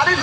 আরে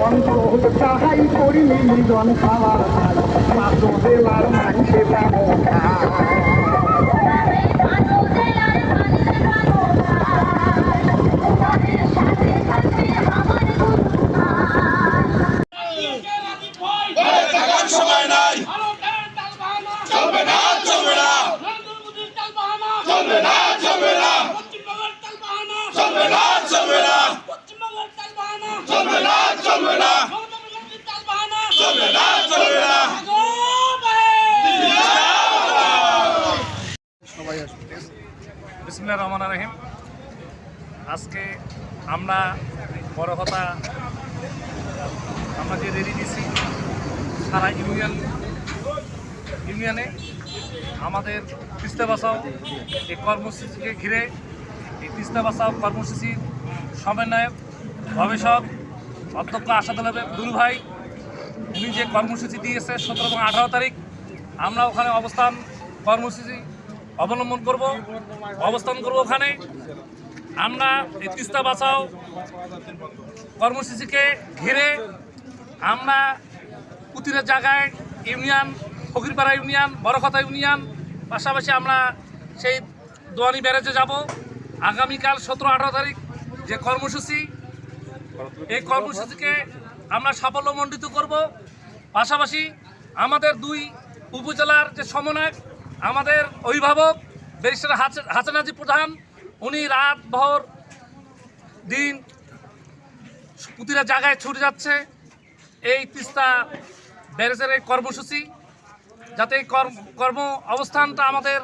অন্তর চাহাই করি মিলিজন খাওয়ার পাঁচ জেলার মানুষে তেমন খায় বিসমুল্লাহ রহমান রহিম। আজকে আমরা বড় কথা, আমরা যে রেডি দিছি সারা ইউনিয়ন, ইউনিয়নে আমাদের তিস্তা বাঁচাও এই কর্মসূচিকে ঘিরে, এই তিস্তা বাঁচাও কর্মসূচির সমন্বয়ক, গবেষক, অধ্যক্ষ আসাদুল দুল ভাই, উনি যে কর্মসূচি দিয়েছে সতেরো এবং আঠারো তারিখ, আমরা ওখানে অবস্থান কর্মসূচি অবলম্বন করব, অবস্থান করব ওখানে। আমরা এই তিস্তা বাঁচাও কর্মসূচিকে ঘিরে আমরা প্রতিটা জায়গায় union, Fakirpara union, Barakhata union, পাশাপাশি আমরা সেই দোয়ানি ব্যারেজে যাব। আগামীকাল সতেরো আঠারো তারিখ যে কর্মসূচি, এই কর্মসূচিকে আমরা সাফল্যমণ্ডিত করব। পাশাপাশি আমাদের দুই উপজেলার যে সমন্বয়ক আমাদের অভিভাবক ব্যারিস্টার হাস- হাসানাজি প্রধান, উনি রাত ভর দিন প্রতিটা জায়গায় ছুটে যাচ্ছে। এই তিস্তা ব্যারেজের এই কর্মসূচি, যাতে এই কর্ম কর্ম অবস্থানটা আমাদের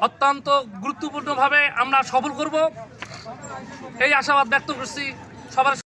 অত্যন্ত গুরুত্বপূর্ণভাবে আমরা সফল করব। এই আশাবাদ ব্যক্ত করছি সবার